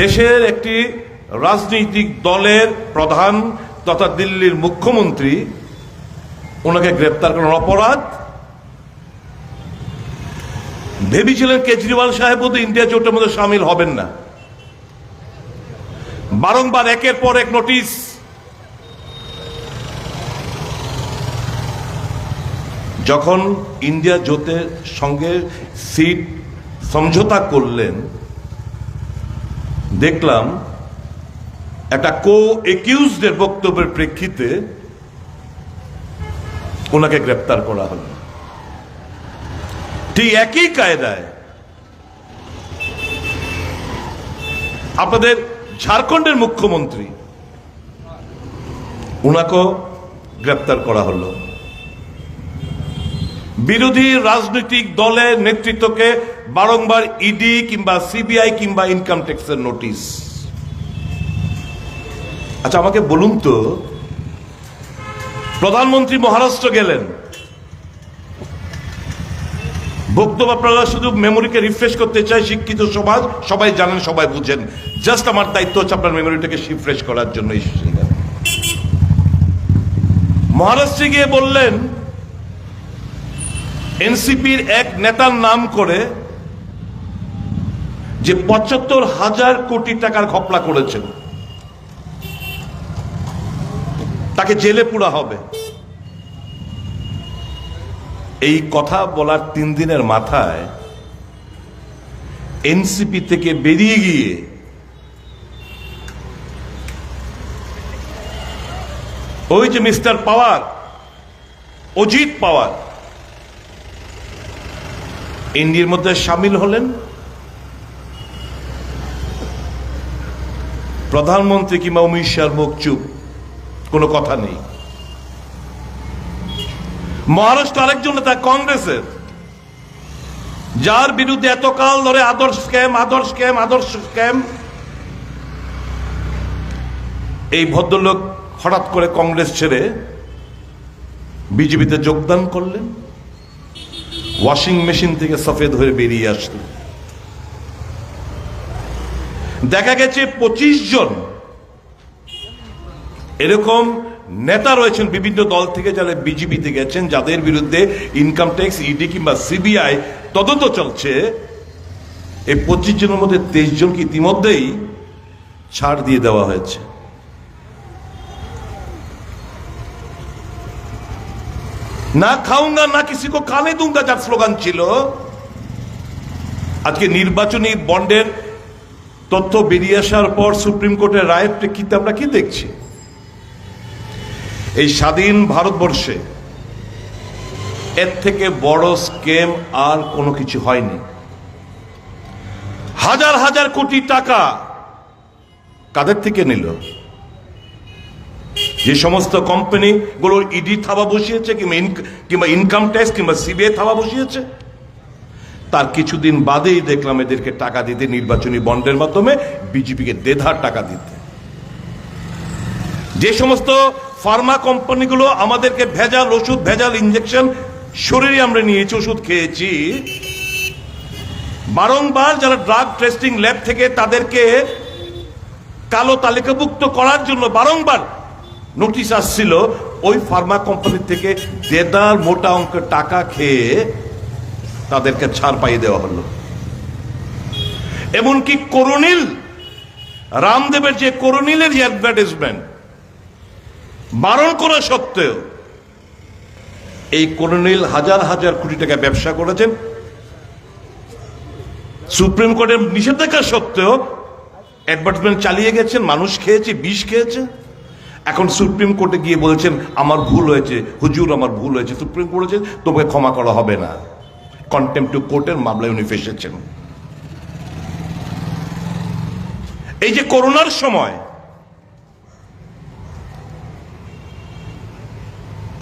দেশের একটি রাজনৈতিক দলের প্রধান তথা দিল্লির মুখ্যমন্ত্রী, ওনাকে গ্রেপ্তার করার অপরাধ। ভেবেছিলেন কেজরিওয়াল সাহেব বোধ ইন্ডিয়া জোটের মধ্যে সামিল হবেন না। বারংবার একের পর এক নোটিশ। যখন ইন্ডিয়া জোটের সঙ্গে সিট সমঝোতা করলেন দেখলাম একটা কো একিউজদের বক্তব্যের প্রেক্ষিতে ওনাকে গ্রেপ্তার করা হলো। ঠিক একই কায়দায় আপনাদের ঝাড়খণ্ডের মুখ্যমন্ত্রী ওনাকেও গ্রেপ্তার করা হলো। বিরোধী রাজনৈতিক দলের নেতৃত্বকে বারংবার ইডি কিংবা সিবিআই কিংবা ইনকাম ট্যাক্সের নোটিশ আচ্ছা আমাকে বলুন তো, প্রধানমন্ত্রী মহারাষ্ট্র গেলেন। বক্তব্য আপনারা শুধু মেমোরিকে রিফ্রেশ করতে চাই, শিক্ষিত সমাজ, সবাই জানেন, সবাই বুঝেন। জাস্ট আমার দায়িত্ব হচ্ছে আপনার মেমোরিটাকে রিফ্রেশ করার জন্য এসেছিলেন মহারাষ্ট্রে গিয়ে বললেন এনসিপির এক নেতার নাম করে যে পঁচাত্তর হাজার কোটি টাকার ঘপলা করেছেন, তাকে জেলে পুরা হবে। এই কথা বলার তিন দিনের মাথায় এনসিপি থেকে বেরিয়ে গিয়ে ওই যে মিস্টার পাওয়ার, অজিত পাওয়ার ইন্ডিয়ার মধ্যে সামিল হলেন। প্রধানমন্ত্রী কিংবা অমিত শাহর মুখ চুপ। কোনো কথা নেই। মহারাষ্ট্র আরেকজন নেতা কংগ্রেসের। যার বিরুদ্ধে এতকাল ধরে আদর্শ স্ক্যাম আদর্শ স্ক্যাম আদর্শ স্ক্যাম। এই ভদ্রলোক হঠাৎ করে কংগ্রেস ছেড়ে বিজেপিতে যোগদান করলেন। ওয়াশিং মেশিন থেকে সফেদ হয়ে বেরিয়ে আসলো দেখা গেছে পঁচিশ জন। এরকম নেতা রয়েছেন বিভিন্ন দল থেকে যারা বিজেপিতে গেছেন, যাদের বিরুদ্ধে ইনকাম ট্যাক্স ইডি কিংবা সিবিআই তদন্ত চলছে। এই পঁচিশ জনের মধ্যে তেইশ জনকে ইতিমধ্যেই ছাড় দিয়ে দেওয়া হয়েছে। না খাউঙ্গা না কিসি কো দুঙ্গা যার স্লোগান ছিল? আজকে নির্বাচনী বন্ডের তথ্য বেরিয়ে আসার পর সুপ্রিম কোর্টের রায়ের প্রেক্ষিতে আমরা কি দেখছি? এই স্বাধীন ভারতবর্ষে এর থেকে বড় স্কেম আর কোনো কিছু হয়নি। হাজার হাজার কোটি টাকা কাদের থেকে নিল? যে সমস্ত কোম্পানি গুলোর ইডি থাবা বসিয়েছে, কিংবা কিংবা ইনকাম ট্যাক্স কিংবা সিবিআই থাবা বসিয়েছে? তার কিছুদিন বাদেই দেখলাম এদেরকে টাকা দিতে নির্বাচনী বন্ডের মাধ্যমে বিজেপিকে দেধার টাকা দিতে। যে সমস্ত ফার্মা কোম্পানিগুলো আমাদেরকে ভেজাল ওষুধ, ভেজাল ইঞ্জেকশন শরীরে আমরা নিয়েছি, ওষুধ খেয়েছি, বারংবার যারা ড্রাগ টেস্টিং ল্যাব থেকে তাদেরকে কালো তালিকাভুক্ত করার জন্য বারংবার নোটিশ আসছিল, ওই ফার্মা কোম্পানি থেকে দেদার মোটা অঙ্কের টাকা খেয়ে তাদেরকে ছাড় পাইয়ে দেওয়া হলো। এমনকি করুণিল, রামদেবের যে করুণিলের যে অ্যাডভার্টাইজমেন্ট বারণ করা সত্ত্বেও এই করুণিল হাজার হাজার কোটি টাকা ব্যবসা করেছেন। সুপ্রিম কোর্টের নিষেধাজ্ঞা সত্ত্বেও অ্যাডভার্টাইজমেন্ট চালিয়ে গেছেন, মানুষ খেয়েছে, বিষ খেয়েছে। এখন সুপ্রিম কোর্টে গিয়ে বলছেন, আমার ভুল হয়েছে, হুজুর, আমার ভুল হয়েছে। সুপ্রিম কোর্ট বলেছে, তোমাকে ক্ষমা করা হবে না। কন্টেম্প টু কোর্টের মামলায় উনি ফেসেছেন। এই যে করোনার সময়,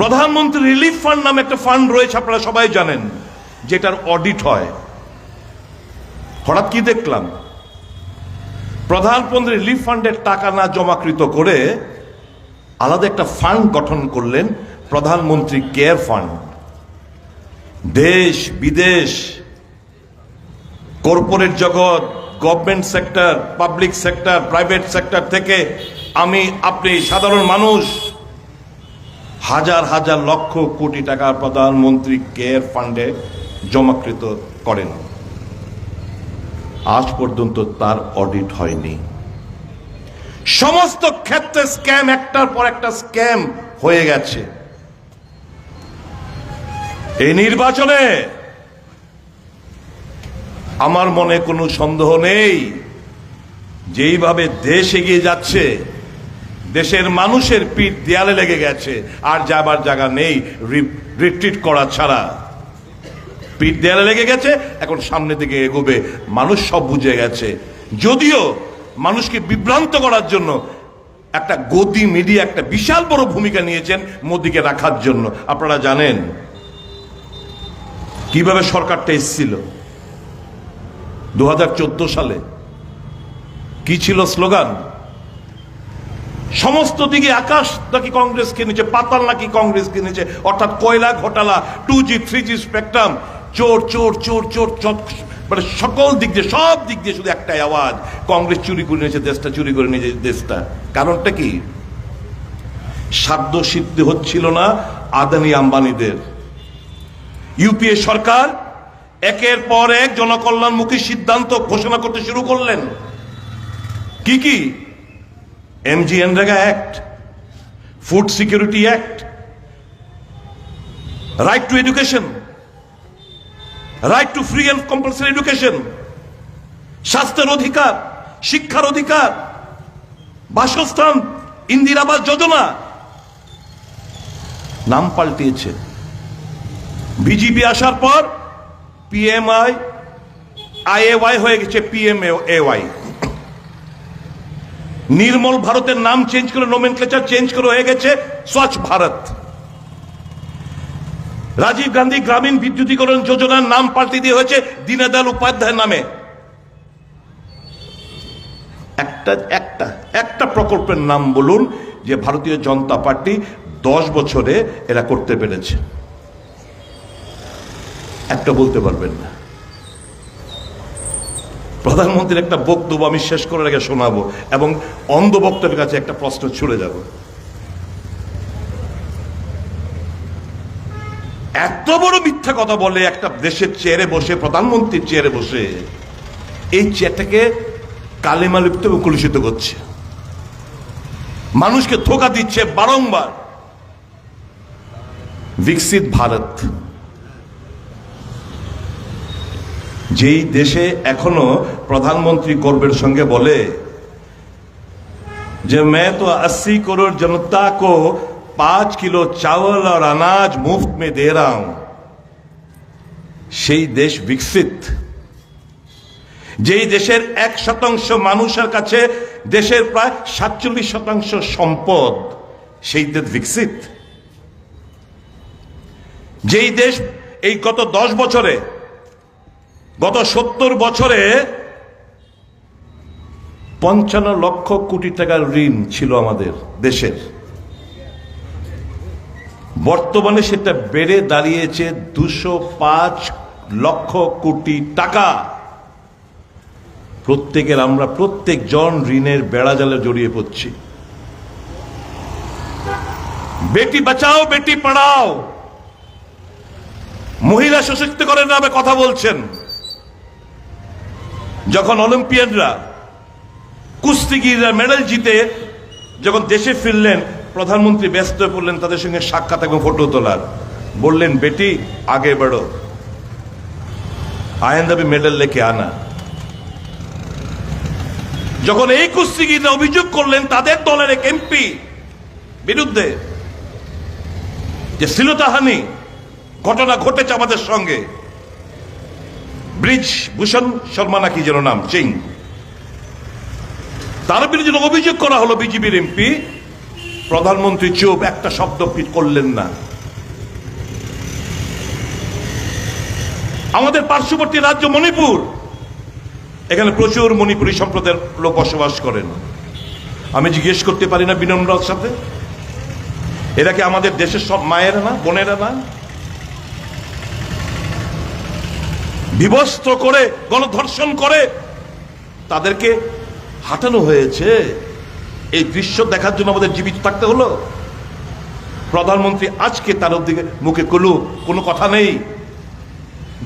প্রধানমন্ত্রী রিলিফ ফান্ড নামে একটা ফান্ড রয়েছে, আপনারা সবাই জানেন, যেটার অডিট হয়। হঠাৎ কি দেখলাম? প্রধানমন্ত্রী রিলিফ ফান্ডের টাকা না জমাকৃত করে আলাদা একটা ফান্ড গঠন করলেন প্রধানমন্ত্রী কেয়ার ফান্ড। দেশ, বিদেশ কর্পোরেট জগৎ government sector public sector private sector থেকে আমি, আপনি সাধারণ মানুষ, হাজার হাজার লক্ষ কোটি টাকা প্রধানমন্ত্রী কেয়ার ফান্ডে জমাকৃত করেন। আজ পর্যন্ত তার অডিট হয়নি। সমস্ত ক্ষেত্রে স্ক্যাম একটার পর একটা স্ক্যাম হয়ে গেছে। এই নির্বাচনে আমার মনে কোনো সন্দেহ নেই। যেইভাবে দেশ এগিয়ে যাচ্ছে, দেশের মানুষের পিঠ দেয়ালে লেগে গেছে, আর যাবার জায়গা নেই রিট্রিট করা ছাড়া। পিঠ দেয়ালে লেগে গেছে, এখন সামনে দিকে এগোবে, মানুষ সব বুঝে গেছে। যদিও মানুষকে বিভ্রান্ত করার জন্য একটা গদি মিডিয়া একটা বিশাল বড় ভূমিকা নিয়েছেন মোদিকে রাখার জন্য। আপনারা জানেন কীভাবে সরকারটা এসেছিল? দু সালে কি ছিল স্লোগান? সমস্ত দিকে আকাশ নাকি কংগ্রেস কিনেছে পাতাল নাকি কংগ্রেস কিনেছে অর্থাৎ কয়লা ঘোটালা two G three G spectrum চোর চোর চোর চোর চোর মানে সকল দিক দিয়ে, সব দিক দিয়ে শুধু একটাই আওয়াজ, কংগ্রেস চুরি করে নিয়েছে, দেশটা চুরি করে নিয়েছে, দেশটা। কারণটা কি? সাধ্য সিদ্ধি হচ্ছিল না আদানি আম্বানিদের। ইউপিএ সরকার একের পর এক জনকল্যাণমুখী সিদ্ধান্ত ঘোষণা করতে শুরু করলেন। কি কি? MG NREGA act, food security act, right to education, right to free and compulsory education, স্বাস্থ্যের অধিকার, শিক্ষার অধিকার, বাসস্থান ইন্দিরাবাস যোজনা, নাম পাল্টিয়েছে বিজেপি আসার পর পিএমআই আইএওয়াই হয়ে গেছে পিএমএওয়াই নির্মল ভারতের নাম চেঞ্জ করে নোমেনক্লেচার চেঞ্জ করে হয়ে গেছে স্বচ্ছ ভারত। রাজীব গান্ধী গ্রামীণ বিদ্যুতীকরণ যোজনার নাম পাল্টে দিয়ে হয়েছে দীনদয়াল উপাধ্যায়ের নামে। একটা একটা একটা প্রকল্পের নাম বলুন যে ভারতীয় জনতা পার্টি দশ বছরে এরা করতে পেরেছে। একটা বলতে পারবেন না। প্রধানমন্ত্রীর একটা বক্তব্য আমি শেষ করে রেখে শোনাবো এবং অন্ধ বক্তব্যের কাছে একটা প্রশ্ন ছুড়ে যাব। এত বড় মিথ্যা কথা বলে একটা দেশের চেয়ারে বসে, প্রধানমন্ত্রীর চেয়ারে বসে, এই চেয়ারটাকে কালিমা লিপ্ত এবং কলুষিত করছে। মানুষকে ধোকা দিচ্ছে বারংবার। বিকশিত ভারত। যেই দেশে এখনো প্রধানমন্ত্রী গর্বের সঙ্গে বলে যে मैं तो 80 करोड़ जनता को पांच किलो चावल और अनाज मुफ्त में दे रहा हूं সেই দেশ বিকশিত যেই দেশের এক শতাংশ মানুষের কাছে দেশের প্রায় সাতচল্লিশ শতাংশ সম্পদ সেই দেশ বিকশিত যেই দেশ এই গত দশ বছরে গত সত্তর বছরে পঞ্চান্ন লক্ষ কোটি টাকার ঋণ ছিল আমাদের দেশের। বর্তমানে সেটা বেড়ে দাঁড়িয়েছে দুশো পাঁচ লক্ষ কোটি টাকা। প্রত্যেকের আমরা প্রত্যেক জন ঋণের বেড়াজালে জড়িয়ে পড়ছি। বেটি বাঁচাও, বেটি পড়াও। মহিলা সশক্তিকরণের নামে কথা বলছেন। যখন অলিম্পিয়ানরা কুস্তিগিররা মেডেল জিতে যখন দেশে ফিরলেন, প্রধানমন্ত্রী ব্যস্ত হয়ে পড়লেন তাদের সঙ্গে সাক্ষাৎ এবং ফটো তোলার। বললেন, বেটি, আগে বেড়ো। আয়েন্দা भी মেডেল লেকে আনা। যখন এই কুস্তিগিররা অভিযোগ করলেন, তাদের দলের এক এমপি বিরুদ্ধে যে শ্লীলতাহানি ঘটনা ঘটেছে আমাদের সঙ্গে ব্রিজ, ভূষণ শর্মা নাকি যেন নাম সিং তার বিরুদ্ধে অভিযোগ করা হলো বিজেপির এমপি, প্রধানমন্ত্রী চুপ, একটা শব্দ করলেন না। আমাদের পার্শ্ববর্তী রাজ্য মণিপুর, এখানে প্রচুর মণিপুরী সম্প্রদায়ের লোক বসবাস করেন। আমি জিজ্ঞেস করতে পারি না বিনম্রার সাথে। এরা কি আমাদের দেশের সব মায়েরা না, বোনেরা না? বিবস্ত্র করে, গণধর্ষণ করে, তাদেরকে হাঁটানো হয়েছে। এই দৃশ্য দেখার জন্য আমাদের জীবিত থাকতে হলো। প্রধানমন্ত্রী আজকে তার দিকে মুখে কলু, কোনো কথা নেই।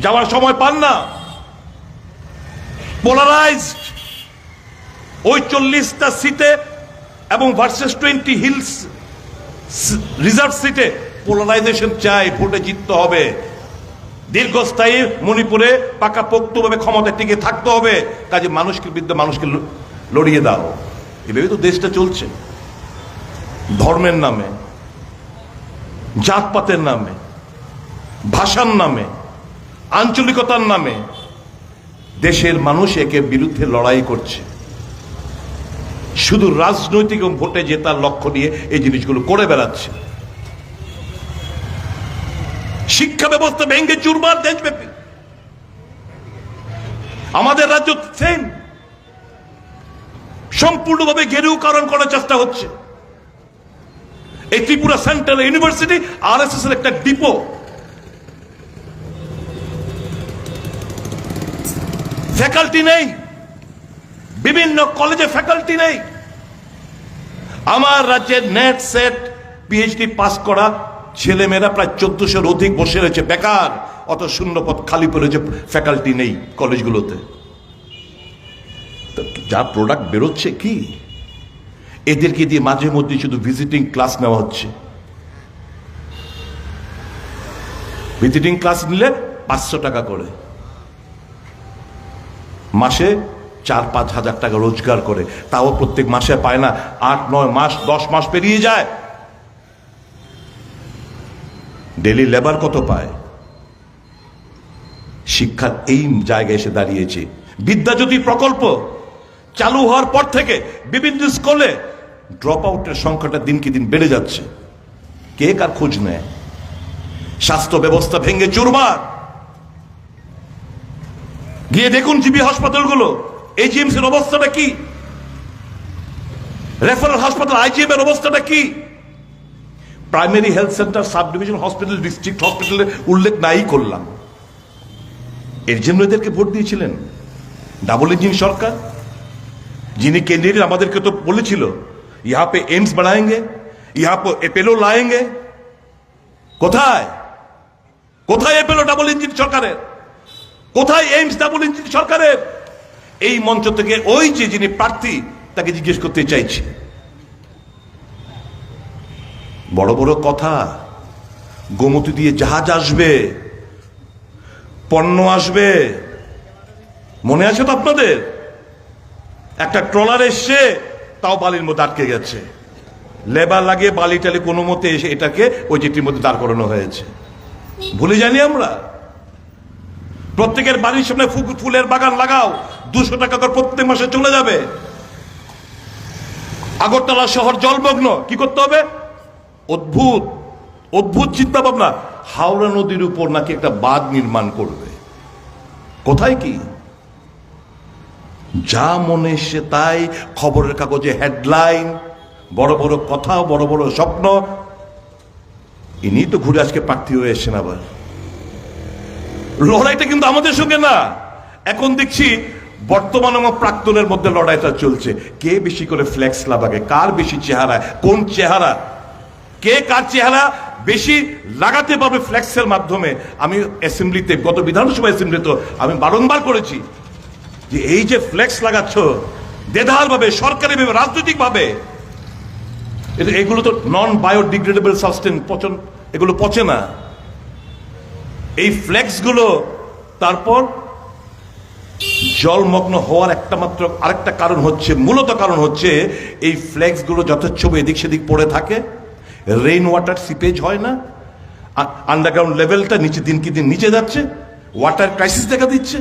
যাওয়ার সময় পান না। পোলারাইজড ওই চল্লিশটা সিটে এবং ভার্সেস টোয়েন্টি হিলস রিজার্ভ সিটে পোলারাইজেশন চাই, ভোটে জিততে হবে। দীর্ঘস্থায়ী মণিপুরে পাকা পোক্তভাবে ক্ষমতা টিকে থাকতে হবে। কাজে মানুষকে বিরুদ্ধে মানুষকে লড়িয়ে দাও। এভাবে তো দেশটা চলছে। ধর্মের নামে, জাতপাতের নামে, ভাষার নামে, আঞ্চলিকতার নামে দেশের মানুষ একে বিরুদ্ধে লড়াই করছে। শুধু রাজনৈতিক ভোটে জেতার লক্ষ্য নিয়ে এই জিনিসগুলো করে বেড়াচ্ছে। শিক্ষা ব্যবস্থা ভেঙ্গে চুরমার দেশব্যাপী আমাদের রাজ্য সেম। সম্পূর্ণভাবে গেরুকারণ করার চেষ্টা হচ্ছে। এই Tripura central university R S S এর একটা ডিপো। ফ্যাকাল্টি নেই। বিভিন্ন কলেজে ফ্যাকাল্টি নেই। আমার রাজ্যের নেট সেট পিএইচডি পাস করা ছেলেমেয়েরা প্রায় চোদ্দশোর অধিক বসে রয়েছে। বেকার। অত শূন্যপদ খালি পড়েছে ফ্যাকাল্টি নেই কলেজগুলোতে। যা প্রোডাক্ট বেরোচ্ছে কি? এদেরকে দিয়ে মাঝে মধ্যে শুধু ভিজিটিং ক্লাস নেওয়া হচ্ছে। ভিজিটিং ক্লাস নিলে পাঁচশো টাকা করে। মাসে চার পাঁচ হাজার টাকা রোজগার করে। তাও প্রত্যেক মাসে পায় না। আট, নয় মাস, দশ মাস পেরিয়ে যায়। ডেলি লেবার কত পায়? শিক্ষার এই জায়গায় এসে দাঁড়িয়েছে। বিদ্যাজ্যোতি প্রকল্প চালু হওয়ার পর থেকে বিভিন্ন স্কুলে ড্রপ আউটের সংখ্যাটা দিনকে দিন বেড়ে যাচ্ছে। কে কার খোঁজ নেয়? স্বাস্থ্য ব্যবস্থা ভেঙে চুরমার। গিয়ে দেখুন জিবি হাসপাতালগুলো। এজিএমস এর অবস্থাটা কি? রেফারেল হাসপাতাল আইজিএম এর অবস্থাটা কি? Primary health centre sub division hospital, district হসপিটালে উল্লেখ নাই করলাম। এর জন্য এদেরকে ভোট দিয়েছিলেন। ডাবল ইঞ্জিন সরকার, যিনি কেন্দ্রীয় আমাদেরকে তো বলেছিল, ইহা পে এইমস বানায়েঙ্গে, ইহা পে এপেলো লায়েঙ্গে। কোথায়? কোথায় এপেলো ডাবল ইঞ্জিন সরকারের? কোথায় এইমস ডাবল ইঞ্জিন সরকারের? এই মঞ্চ থেকে ওই যে যিনি প্রার্থী, তাকে জিজ্ঞেস করতে চাইছি। বড় বড় কথা। গোমতি দিয়ে জাহাজ আসবে, পণ্য আসবে। মনে আছে তো আপনাদের? একটা ট্রলার এসছে, তাও বালির মধ্যে আটকে গেছে। লেবার লাগিয়ে বালি টালি কোনো মতে এসে এটাকে ওই যেটির মধ্যে দাঁড় করানো হয়েছে। ভুলে জানি আমরা? প্রত্যেকের বাড়ির সামনে ফুলের বাগান লাগাও, দুশো টাকা করে প্রত্যেক মাসে চলে যাবে। আগরতলা শহর জলমগ্ন, কি করতে হবে? অদ্ভুত অদ্ভুত চিন্তা ভাবনা হাওড়া নদীর উপর নাকি একটা বাঁধ নির্মাণ করবে। কোথায় কি? যা মনে সে তাই, খবরের কাগজে হেডলাইন, বড় বড় কথা, বড় বড় স্বপ্ন। ইনি তো ঘুরে আজকে প্রার্থী হয়ে এসেছেন আবার। লড়াইটা কিন্তু আমাদের সঙ্গে না। এখন দেখছি বর্তমান এবং প্রাক্তনের মধ্যে লড়াইটা চলছে। কে বেশি করে ফ্লেক্স লাগাবে কার বেশি চেহারা কোন চেহারা? কে কার চেহারা বেশি লাগাতে পারবে ফ্ল্যাক্সের মাধ্যমে? আমি অ্যাসেম্বলিতে, গত বিধানসভা অ্যাসেম্বলিতে আমি বারংবার করেছি যে এই যে ফ্ল্যাক্স লাগাচ্ছ দেধার ভাবে সরকারি ভাবে রাজনৈতিক ভাবে এগুলো তো নন বায়োডিগ্রেডেবল সাবস্টেন্স পচন এগুলো পচে না। এই ফ্লেক্সগুলো তারপর জলমগ্ন হওয়ার একটা মাত্র আরেকটা কারণ হচ্ছে, মূলত কারণ হচ্ছে এই ফ্লেক্সগুলো যথেচ্ছ এদিক সেদিক পড়ে থাকে। রেইন ওয়াটার সিপেজ হয় না। আন্ডারগ্রাউন্ড লেভেলটা নিচে দিন কি দিন নিচে যাচ্ছে ওয়াটার ক্রাইসিস দেখা দিচ্ছে।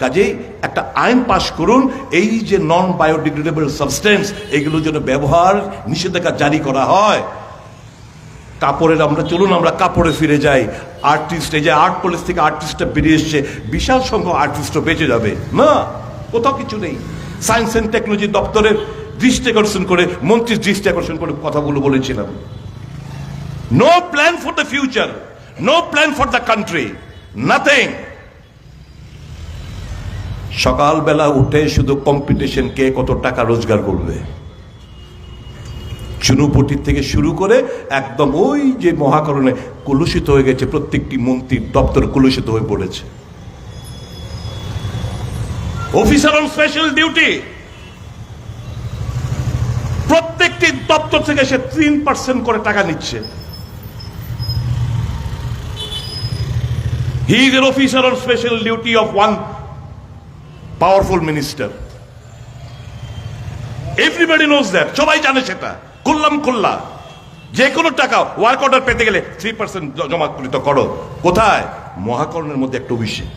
কাজেই একটা আইন পাশ করুন, এই যে নন বায়োডিগ্রেডেবল সাবস্টেন্স এগুলো যেন ব্যবহার, নিষেধাজ্ঞা জারি করা হয়। কাপড়ের আমরা চলুন আমরা কাপড়ে ফিরে যাই। আর্টিস্ট এই যে আর্ট কলেজ থেকে আর্টিস্টটা বেরিয়ে এসছে, বিশাল সংখ্যক আর্টিস্টও বেঁচে যাবে। না, কোথাও কিছু নেই। সায়েন্স অ্যান্ড টেকনোলজি দপ্তরের দৃষ্টি আকর্ষণ করে, মন্ত্রীর দৃষ্টি আকর্ষণ করে কথাগুলো বলেছিলাম। No plan for the future no plan for the country nothing সকালবেলা উঠে শুধু কম্পিটিশন কে কত টাকা রোজগার করবে? চুনুপটির থেকে শুরু করে একদম ওই যে মহাকরণে কলুষিত হয়ে গেছে প্রত্যেকটি মন্ত্রীর দপ্তর কলুষিত হয়ে পড়েছে। অফিসার অন স্পেশাল ডিউটি প্রত্যেকটি দপ্তর থেকে সে তিন পার্সেন্ট করে টাকা নিচ্ছে। He is an officer on special duty of one powerful minister everybody knows that সবাই জানে সেটা। করলাম করলা যে কোনো টাকা ওয়ার্ক অর্ডার পেতে গেলে থ্রি পার্সেন্ট জমা করিত করো। কোথায়? মহাকরণের মধ্যে একটা Abhishek.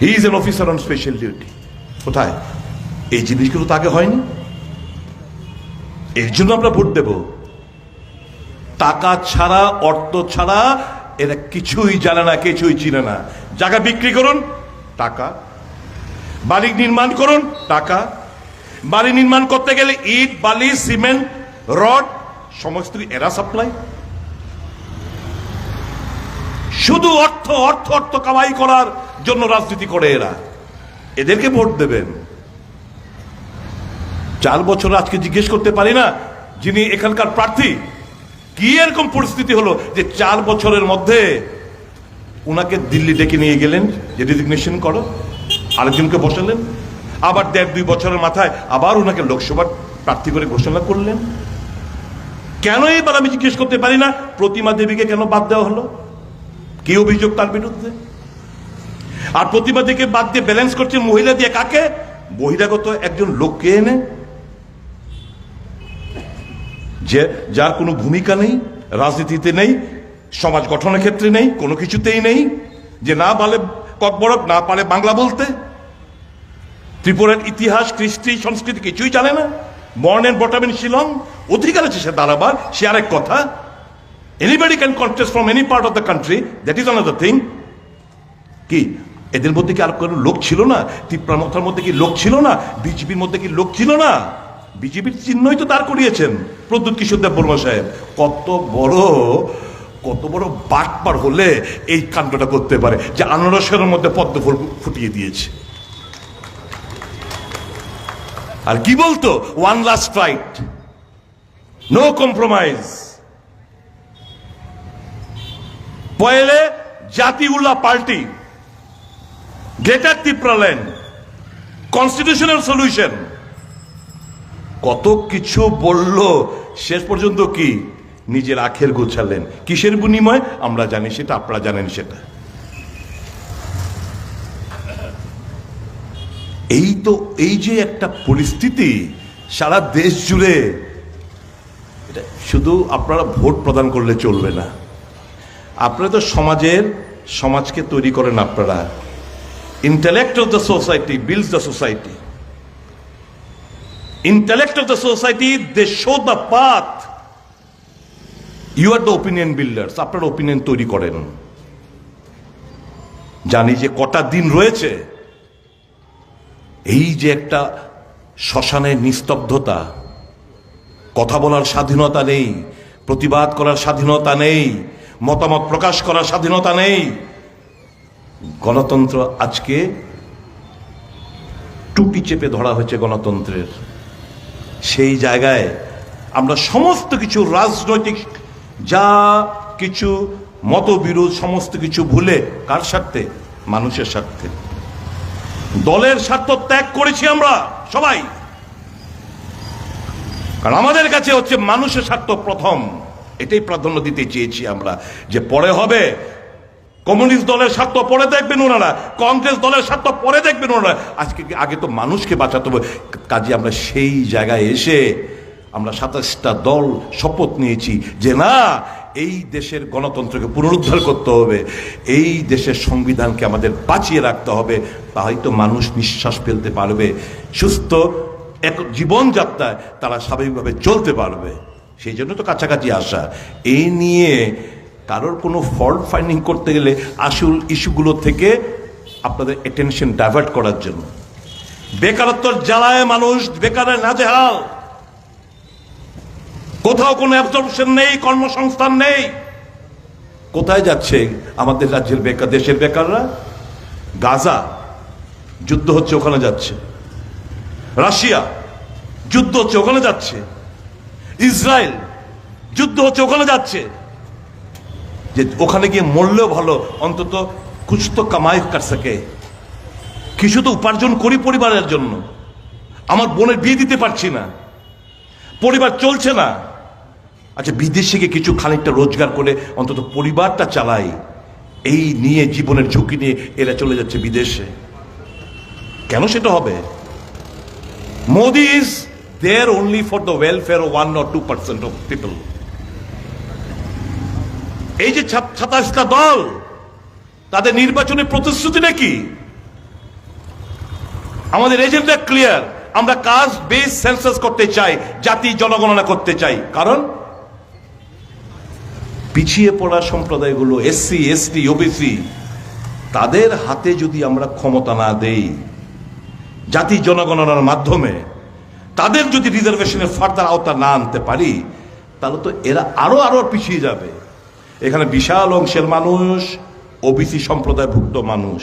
He is an officer on special duty কোথায়? এই জিনিসগুলো তো আগে হয়নি। এর জন্য আমরা ভোট দেব। টাকা ছাড়া, অর্থ ছাড়া এরা কিছুই জানে না, কিছুই চিনে না। জায়গা বিক্রি করুন, টাকা। বাড়ি নির্মাণ করুন, টাকা। বাড়ি নির্মাণ করতে গেলে ইট, বালি, সিমেন্ট, রড, সমস্ত এরা সাপ্লাই শুধু অর্থ অর্থ অর্থ কামাই করার জন্য রাজনীতি করে এরা। এদেরকে ভোট দেবেন। চার বছর আজকে জিজ্ঞেস করতে পারি না, যিনি এখানকার প্রার্থী কি এরকম পরিস্থিতি হলো যে চার বছরের মধ্যে উনাকে দিল্লি ডেকে নিয়ে গেলেন, যে রেজিগনেশন করো, আরেকজনকে বসালেন, আবার দেড় দুই বছরের মাথায় আবার ওনাকে লোকসভার প্রার্থী করে ঘোষণা করলেন। কেন এবার আমি জিজ্ঞেস করতে পারি না? প্রতিমা দেবীকে কেন বাদ দেওয়া হলো? কি অভিযোগ তার বিরুদ্ধে? আর প্রতিমা দেবীকে বাদ দিয়ে ব্যালেন্স করছেন মহিলা দিয়ে কাকে? বহিরাগত একজন লোককে এনে যে যার কোনো ভূমিকা নেই, রাজনীতিতে নেই, সমাজ গঠনের ক্ষেত্রে নেই, কোনো কিছুতেই নেই, যে না পারে ককবরক না পারে বাংলা বলতে। ত্রিপুরার ইতিহাস, কৃষ্টি, সংস্কৃতি কিছুই জানে না। Born and bottom in Shillong অধিকার আছে সে দাঁড়াবার, সে আরেক কথা। Anybody can contest from any part of the country that is another thing কি? এদের মধ্যে কি আর কোনো লোক ছিল না? ত্রিপুরার মধ্যে কি লোক ছিল না? বিজেপির মধ্যে কি লোক ছিল না? বিজেপির চিহ্নই তো দাঁড় করিয়েছেন প্রদ্যুৎ কিশোর দেব বর্মা সাহেব। কত বড় কত বড় বাটপার হলে এই কাণ্ডটা করতে পারে যে আনারসের মধ্যে পদ্ম ফুল ফুটিয়ে দিয়েছে। আর কি বলতো? One last fight no compromise পয়েলে জাতি উল্লাহ party greater Tripuraland constitutional solution কত কিছু বলল, শেষ পর্যন্ত কি? নিজের আখের গোছালেন। কিসের বিনিময়? আমরা জানি সেটা, আপনারা জানেন সেটা। এই তো, এই যে একটা পরিস্থিতি সারা দেশ জুড়ে শুধু আপনারা ভোট প্রদান করলে চলবে না। আপনারা তো সমাজের, সমাজকে তৈরি করেন আপনারা। Intellect of the society builds the society. Intellect of the society, they show the path. You are the opinion builders. আপনার ওপিনিয়ন তৈরি করেন জানি যে কটা দিন রয়েছে এই যে একটা শ্মশানের নিস্তব্ধতা কথা বলার স্বাধীনতা নেই প্রতিবাদ করার স্বাধীনতা নেই মতামত প্রকাশ করার স্বাধীনতা নেই গণতন্ত্র আজকে টুটি চেপে ধরা হয়েছে গণতন্ত্রের সেই জায়গায় আমরা সমস্ত কিছু রাজনৈতিক যা কিছু মতবিরোধ, সমস্ত কিছু ভুলে কার স্বার্থে? মানুষের স্বার্থে। দলের স্বার্থ ত্যাগ করেছি আমরা সবাই। কারণ আমাদের কাছে হচ্ছে মানুষের স্বার্থ প্রথম। এটাই প্রাধান্য দিতে চেয়েছি আমরা যে পরে হবে কমিউনিস্ট দলের স্বার্থ পরে দেখবেন ওনারা, কংগ্রেস দলের স্বার্থ পরে দেখবেন ওনারা। আজকে আগে তো মানুষকে বাঁচাতে হবে। কাজে আমরা সেই জায়গায় এসে আমরা সাতাশটা দল শপথ নিয়েছি যে না, এই দেশের গণতন্ত্রকে পুনরুদ্ধার করতে হবে, এই দেশের সংবিধানকে আমাদের বাঁচিয়ে রাখতে হবে তাই তো মানুষ নিঃশ্বাস ফেলতে পারবে। সুস্থ এক জীবনযাত্রায় তারা স্বাভাবিকভাবে চলতে পারবে। সেই জন্য তো কাছাকাছি আসা। এই নিয়ে কারোর কোনো ফল্ট ফাইন্ডিং করতে গেলে আসল ইস্যুগুলো থেকে আপনাদের অ্যাটেনশন ডাইভার্ট করার জন্য। বেকারত্বর জ্বালায় মানুষ, বেকারে নাজেহাল। কোথাও কোনো অ্যাবজর্পশন নেই, কর্মসংস্থান নেই। কোথায় যাচ্ছে আমাদের রাজ্যের বেকার, দেশের বেকাররা? গাজা, যুদ্ধ হচ্ছে, ওখানে যাচ্ছে। রাশিয়া, যুদ্ধ হচ্ছে, ওখানে যাচ্ছে। ইসরায়েল, যুদ্ধ হচ্ছে, ওখানে যাচ্ছে। যে ওখানে গিয়ে মরলেও ভালো, অন্তত কুছ তো কামাই কার সকে। কিছু তো উপার্জন করি পরিবারের জন্য। আমার বোনের বিয়ে দিতে পারছি না। পরিবার চলছে না। আচ্ছা বিদেশে গিয়ে কিছু খানিকটা রোজগার করে অন্তত পরিবারটা চালাই। এই নিয়ে জীবনের ঝুঁকি নিয়ে এরা চলে যাচ্ছে বিদেশে। কেন সেটা হবে? Modi is there only for the welfare one or two percent of people এই যে সাতাশটা দল, তাদের নির্বাচনের প্রতিশ্রুতি নাকি? আমাদের এজেন্ডা ক্লিয়ার। আমরা কাজ বেস সেন্সাস করতে চাই, জাতি জনগণনা করতে চাই। কারণ পিছিয়ে পড়া সম্প্রদায়গুলো, এসসি, এসটি, ওবিসি, তাদের হাতে যদি আমরা ক্ষমতা না দেই, জাতি জনগণনার মাধ্যমে, তাদের যদি রিজার্ভেশনের ফার্দার আওতা না আনতে পারি, তাহলে তো এরা আরও আরও পিছিয়ে যাবে। এখানে বিশাল অংশের মানুষ, ওবিসি সম্প্রদায়ভুক্ত মানুষ।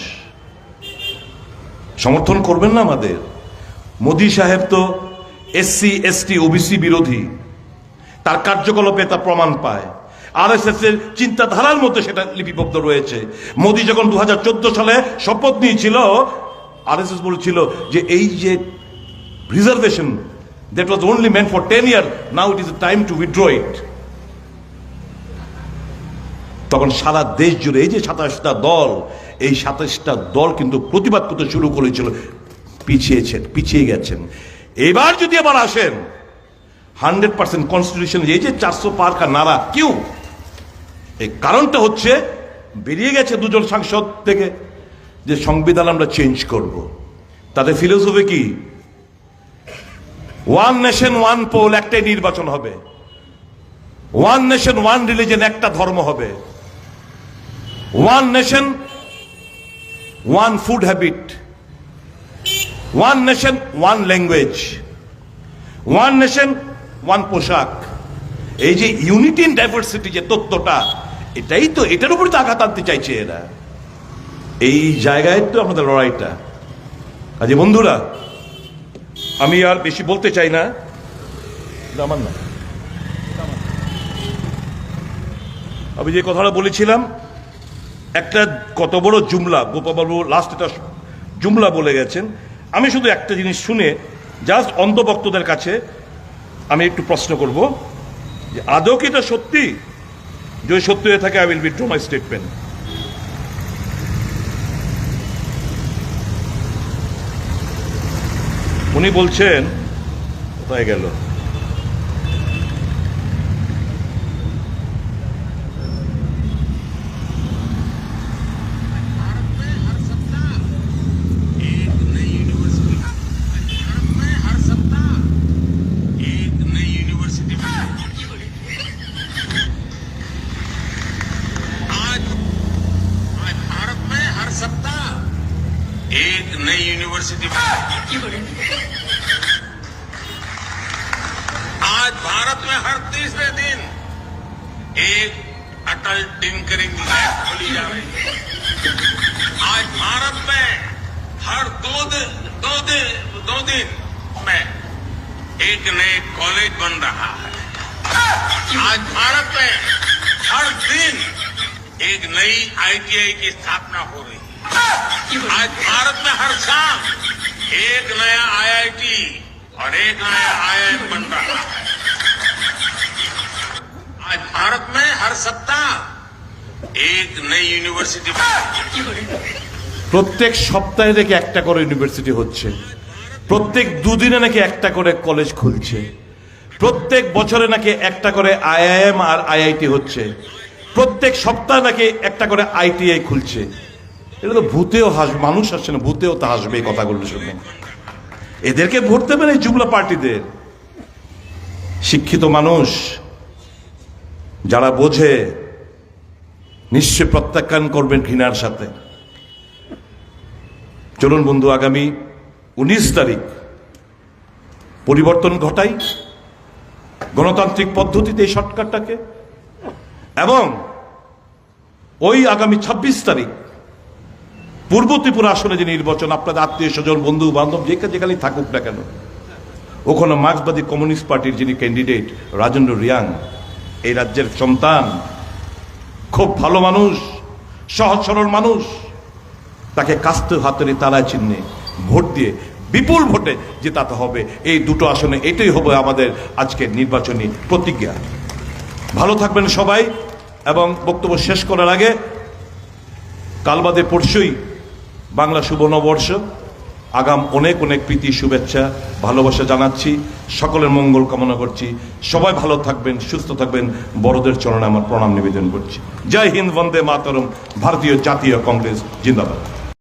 সমর্থন করবেন না আমাদের? মোদী সাহেব তো এসসি এসটি ওবিসি বিরোধী। তার কার্যকলাপে তা প্রমাণ পায়। আর এস এস এর চিন্তাধারার মধ্যে সেটা লিপিবদ্ধ রয়েছে। মোদী যখন দু হাজার চোদ্দ সালে শপথ নিয়েছিল আর এস এস বলেছিল যে এই যে reservation that was only meant for ten year now it is time to withdraw it তখন সারা দেশ জুড়ে, এই যে সাতাশটা দল, এই সাতাশটা দল কিন্তু প্রতিবাদ করতে শুরু করেছিল। পিছিয়েছেন, পিছিয়ে গেছেন। এবার যদি আবার আসেন, হান্ড্রেড পার্সেন্ট কনস্টিটিউশন এই যে চারশো পার্কা নারা, কিউ? এই কারণটা হচ্ছে, বেরিয়ে গেছে দুজন সাংসদ থেকে, যে সংবিধান আমরা চেঞ্জ করব। তাদের ফিলোসফি কি? ওয়ান নেশন ওয়ান পোল একটাই নির্বাচন হবে। ওয়ান নেশন ওয়ান রিলিজন একটা ধর্ম হবে। One nation one food habit one nation one language one nation one পোশাক. এই যে ইউনিটি ইন ডাইভার্সিটি যে তত্ত্বটা, এটাই তো, এটার উপরে তো আঘাত আনতে চাইছে এরা। এই জায়গায় তো আমাদের লড়াইটা। কাজে বন্ধুরা, আমি আর বেশি বলতে চাই না। আমার না। আমি যে কথাটা বলেছিলাম একটা কত বড় জুমলা, গোপালবাবু লাস্ট এটা জুমলা বলে গেছেন। আমি শুধু একটা জিনিস শুনে জাস্ট অন্ধভক্তদের কাছে আমি একটু প্রশ্ন করব যে, আদৌ কি এটা সত্যি? যদি সত্যি হয়ে থাকে I will withdraw my statement উনি বলছেন, কোথায় গেল? में आज भारत में हर तीसरे दिन एक अटल टिंकरिंग लैब खोली जा रही है। आज भारत में हर दो दिन दो दिन दो दिन में एक नए कॉलेज बन रहा है। आज भारत में हर दिन एक नई आईटीआई की स्थापना हो रही है। आज भारत में हर साल एक नया आईआईटी और एक नया आईआईएम बन रहा है आज भारत में हर सप्ताह एक नई यूनिवर्सिटी बन প্রত্যেক সপ্তাহে নাকি একটা করে ইউনিভার্সিটি হচ্ছে প্রত্যেক দুদিনে নাকি একটা করে কলেজ খুলছে প্রত্যেক বছরে নাকি একটা করে আইআইএম আর আইআইটি হচ্ছে প্রত্যেক সপ্তাহে নাকি একটা করে আইটিআই খুলছে এটা তো ভূতেও হাসবে মানুষ আসছে না ভূতেও তো হাসবে এই কথাগুলো শুনে এদেরকে ভোট দেবেন এই জুমলা পার্টিদের। শিক্ষিত মানুষ, যারা বোঝে নিশ্চয় প্রত্যাখ্যান করবেন ঘৃণার সাথে। চলুন বন্ধু, আগামী উনিশ তারিখ পরিবর্তন ঘটাই গণতান্ত্রিক পদ্ধতিতে এই শর্টকাটটাকে এবং ওই আগামী ২৬ তারিখ পূর্ব ত্রিপুরা আসনে যে নির্বাচন, আপনাদের আত্মীয় স্বজন, বন্ধু, বান্ধব যেখানে যেখানেই থাকুক না কেন, ওখানে মার্ক্সবাদী কমিউনিস্ট পার্টির যিনি ক্যান্ডিডেট রাজেন্দ্র রিয়াং, এই রাজ্যের সন্তান, খুব ভালো মানুষ, সহজ সরল মানুষ, তাকে কাস্ত হাতের তালায় চিহ্নে ভোট দিয়ে, বিপুল ভোটে জেতাতে হবে। এই দুটো আসনে, এটাই হবে আমাদের আজকের নির্বাচনী প্রতিজ্ঞা ভালো থাকবেন সবাই, এবং বক্তব্য শেষ করার আগে, কালবাদে পরশুই বাংলা শুভ আগাম অনেক অনেক প্রীতি, শুভেচ্ছা, ভালোবাসা জানাচ্ছি। সকলের মঙ্গল কামনা করছি। সবাই ভালো থাকবেন, সুস্থ থাকবেন। বড়দের চরণে আমার প্রণাম নিবেদন করছি। জয় হিন্দ, বন্দে মাতরম, ভারতীয় জাতীয় কংগ্রেস, জিন্দাবাদ।